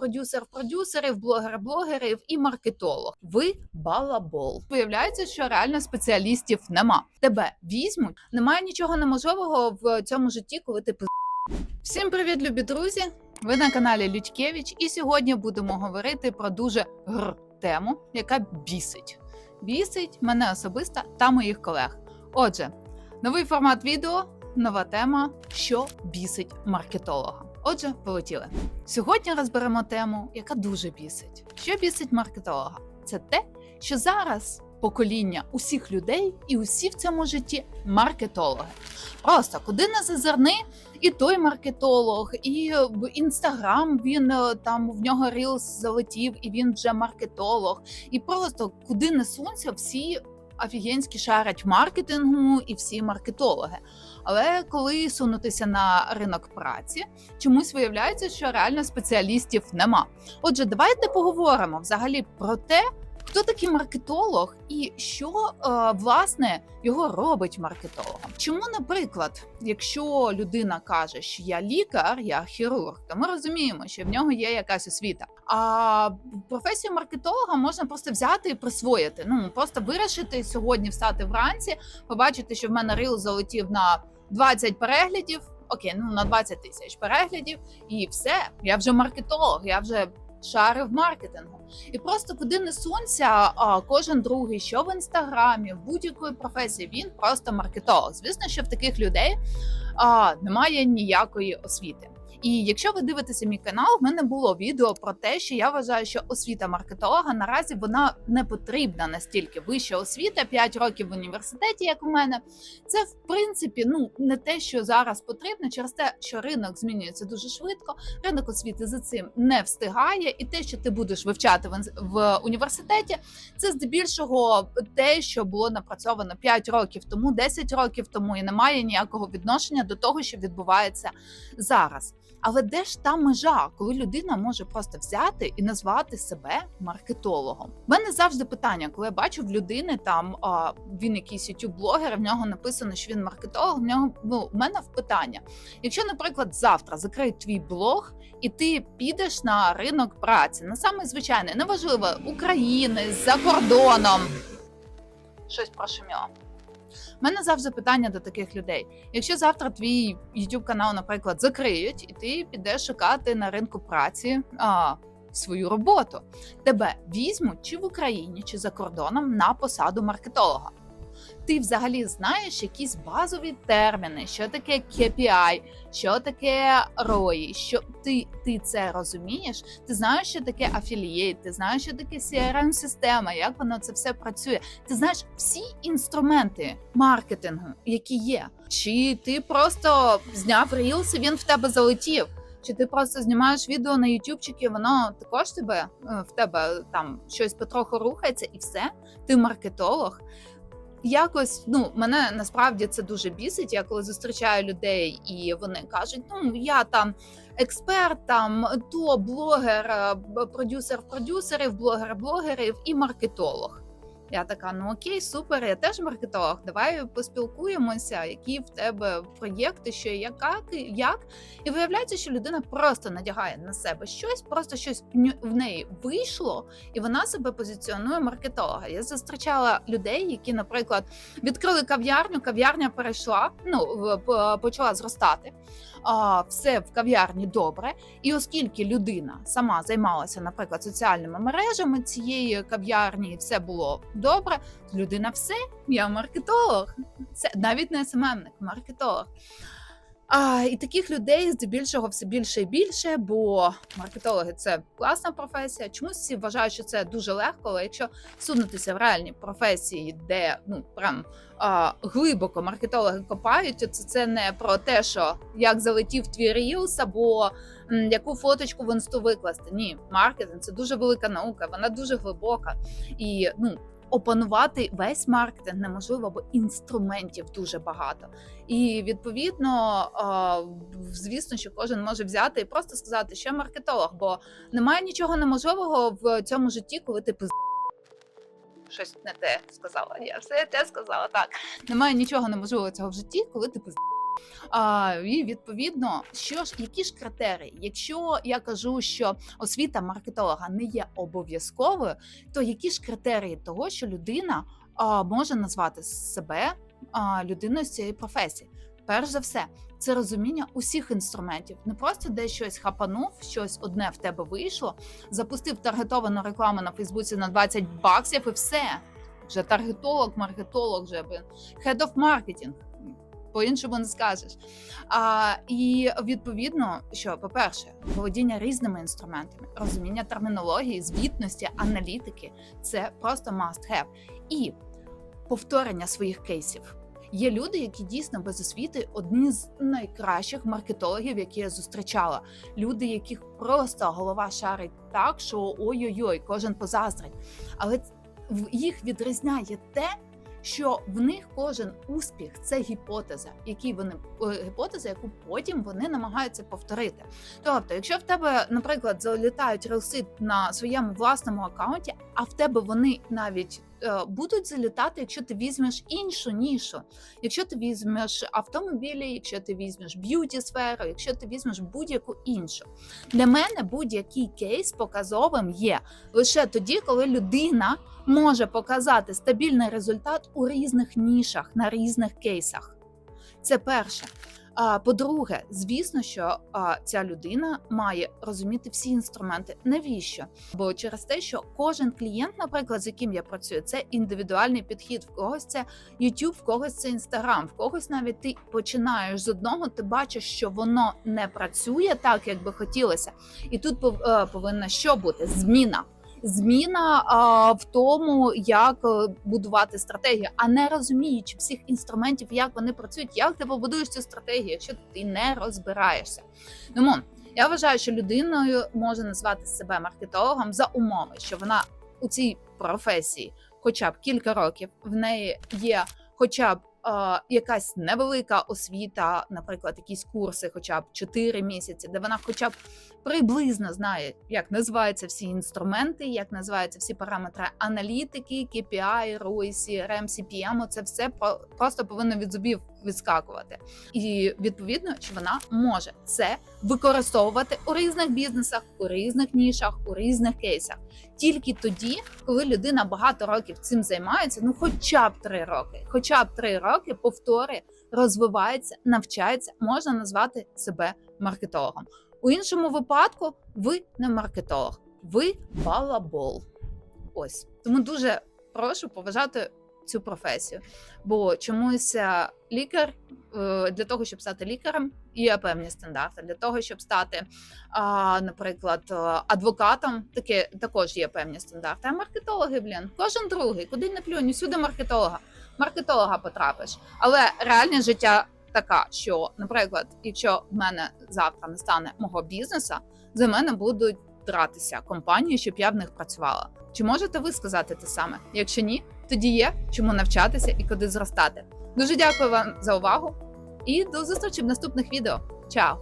продюсер продюсерів, блогер блогерів і маркетолог. Ви балабол. Виявляється, що реально спеціалістів нема. Тебе візьмуть. Немає нічого неможливого в цьому житті, коли ти пиз... Всім привіт, любі друзі! Ви на каналі Людькевич, і сьогодні будемо говорити про дуже гр тему, яка бісить. Бісить мене особисто та моїх колег. Отже, новий формат відео, нова тема, що бісить маркетолога. Отже, полетіли. Сьогодні розберемо тему, яка дуже бісить. Що бісить маркетолога? Це те, що зараз покоління усіх людей і усі в цьому житті маркетологи. Просто куди не зазирни, і той маркетолог, і інстаграм він е, там в нього рілс залетів, і він вже маркетолог. І просто куди не сунься, всі офігенські шарять в маркетингу і всі маркетологи. Але коли сунутися на ринок праці, чомусь виявляється, що реально спеціалістів нема. Отже, давайте поговоримо взагалі про те, хто такий маркетолог і що е, власне його робить маркетологом. Чому, наприклад, якщо людина каже, що я лікар, я хірург, то ми розуміємо, що в нього є якась освіта. А професію маркетолога можна просто взяти і присвоїти. Ну просто вирішити сьогодні, встати вранці, побачити, що в мене рил залетів на 20 переглядів. Окей, ну на 20 тисяч переглядів, і все. Я вже маркетолог, я вже шарив маркетингу. І просто куди не сунься, а кожен другий, що в інстаграмі, в будь-якої професії, він просто маркетолог. Звісно, що в таких людей а, немає ніякої освіти. І якщо ви дивитеся мій канал, в мене було відео про те, що я вважаю, що освіта маркетолога наразі вона не потрібна настільки. Вища освіта 5 років в університеті, як у мене, це в принципі ну не те, що зараз потрібно, через те, що ринок змінюється дуже швидко. Ринок освіти за цим не встигає, і те, що ти будеш вивчати в, університеті, це здебільшого те, що було напрацьовано 5 років тому, 10 років тому, і не має ніякого відношення до того, що відбувається зараз. Але де ж та межа, коли людина може просто взяти і назвати себе маркетологом? У мене завжди питання, коли я бачу в людини там а, він якийсь youtube блогер в нього написано, що він маркетолог. В нього ну в мене в питання. Якщо, наприклад, завтра закриють твій блог, і ти підеш на ринок праці, на самий звичайний, неважливо, України за кордоном. Щось прошуміло. У мене завжди питання до таких людей. Якщо завтра твій youtube канал, наприклад, закриють, і ти підеш шукати на ринку праці а, свою роботу, тебе візьмуть чи в Україні, чи за кордоном на посаду маркетолога. Ти взагалі знаєш якісь базові терміни, що таке KPI, що таке ROI, що ти, ти це розумієш? Ти знаєш, що таке афілієт, ти знаєш, що таке crm система як воно це все працює. Ти знаєш всі інструменти маркетингу, які є. Чи ти просто зняв Reels, і він в тебе залетів? Чи ти просто знімаєш відео на ютубчики, воно також тебе е, в тебе там щось потроху рухається, і все? Ти маркетолог. Якось ну мене насправді це дуже бісить. Я коли зустрічаю людей, і вони кажуть: ну я там експерт, там то блогер, е, продюсер продюсерів, блогер блогерів і маркетолог. Я така, ну окей, супер, я теж маркетолог. Давай поспілкуємося, які в тебе проєкти, що яка як. І виявляється, що людина просто надягає на себе щось, просто щось в неї вийшло, і вона себе позиціонує маркетолога. Я зустрічала людей, які, наприклад, відкрили кав'ярню, кав'ярня перейшла, ну почала зростати. А, все в кав'ярні добре. І оскільки людина сама займалася, наприклад, соціальними мережами цієї кав'ярні, все було добре. Людина все, я маркетолог. Це навіть не СММник, маркетолог. А, і таких людей здебільшого все більше і більше, бо маркетологи це класна професія. Чомусь всі вважають, що це дуже легко, але якщо сунутися в реальні професії, де ну прям а, глибоко маркетологи копають, то це, це не про те, що як залетів твій рілс або м, яку фоточку в інсту викласти. Ні, маркетинг це дуже велика наука, вона дуже глибока і ну. Опанувати весь маркетинг неможливо, бо інструментів дуже багато. І відповідно, звісно, що кожен може взяти і просто сказати, що я маркетолог, бо немає нічого неможливого в цьому житті, коли ти пиз... Щось не те сказала. Я все те сказала. Так немає нічого неможливого цього в житті, коли ти пиз... А, і відповідно, що ж, які ж критерії? Якщо я кажу, що освіта маркетолога не є обов'язковою, то які ж критерії того, що людина а, може назвати себе а, людиною з цієї професії? Перш за все, це розуміння усіх інструментів, не просто десь щось хапанув, щось одне в тебе вийшло, запустив таргетовану рекламу на Фейсбуці на 20 баксів, і все. Вже таргетолог, маркетолог, вже head of marketing. По-іншому не скажеш. А, і відповідно, що по-перше, володіння різними інструментами, розуміння термінології, звітності, аналітики це просто must have. І повторення своїх кейсів. Є люди, які дійсно без освіти одні з найкращих маркетологів, які я зустрічала. Люди, яких просто голова шарить так, що ой-ой-ой, кожен позаздрить. Але їх відрізняє те, що в них кожен успіх це гіпотеза, які вони е, гіпотеза, яку потім вони намагаються повторити. Тобто, якщо в тебе, наприклад, залітають релси на своєму власному аккаунті, а в тебе вони навіть будуть залітати, якщо ти візьмеш іншу нішу, якщо ти візьмеш автомобілі, якщо ти візьмеш б'юті сферу, якщо ти візьмеш будь-яку іншу. Для мене будь-який кейс показовим є лише тоді, коли людина може показати стабільний результат у різних нішах на різних кейсах. Це перше. По-друге, звісно, що ця людина має розуміти всі інструменти. Навіщо? Бо через те, що кожен клієнт, наприклад, з яким я працюю, це індивідуальний підхід. В когось це YouTube, в когось це Instagram, в когось навіть ти починаєш з одного, ти бачиш, що воно не працює так, як би хотілося, і тут е, повинна що бути зміна. Зміна а, в тому, як е, будувати стратегію, а не розуміючи всіх інструментів, як вони працюють, як ти побудуєш цю стратегію, якщо ти не розбираєшся. Тому я вважаю, що людиною може назвати себе маркетологом за умови, що вона у цій професії, хоча б кілька років, в неї є хоча б якась невелика освіта, наприклад, якісь курси, хоча б 4 місяці, де вона хоча б приблизно знає, як називаються всі інструменти, як називаються всі параметри аналітики, KPI, ROI, CRM, CPM, це все просто повинно від зубів відскакувати. І відповідно, що вона може це використовувати у різних бізнесах, у різних нішах, у різних кейсах. Тільки тоді, коли людина багато років цим займається, ну хоча б три роки, хоча б три роки повторює, розвивається, навчається, можна назвати себе маркетологом. У іншому випадку ви не маркетолог, ви балабол. Ось тому дуже прошу поважати цю професію. Бо чомусь лікар е, для того, щоб стати лікарем, є певні стандарти. Для того, щоб стати, наприклад, е, адвокатом, таке також є певні стандарти. А маркетологи, блін, кожен другий, куди не плюнь, сюди маркетолога. Маркетолога потрапиш. Але реальне життя така, що, наприклад, якщо в мене завтра не стане мого бізнесу, за мене будуть дратися компанії, щоб я в них працювала. Чи можете ви сказати те саме? Якщо ні, тоді є чому навчатися і куди зростати. Дуже дякую вам за увагу і до зустрічі в наступних відео. Чао!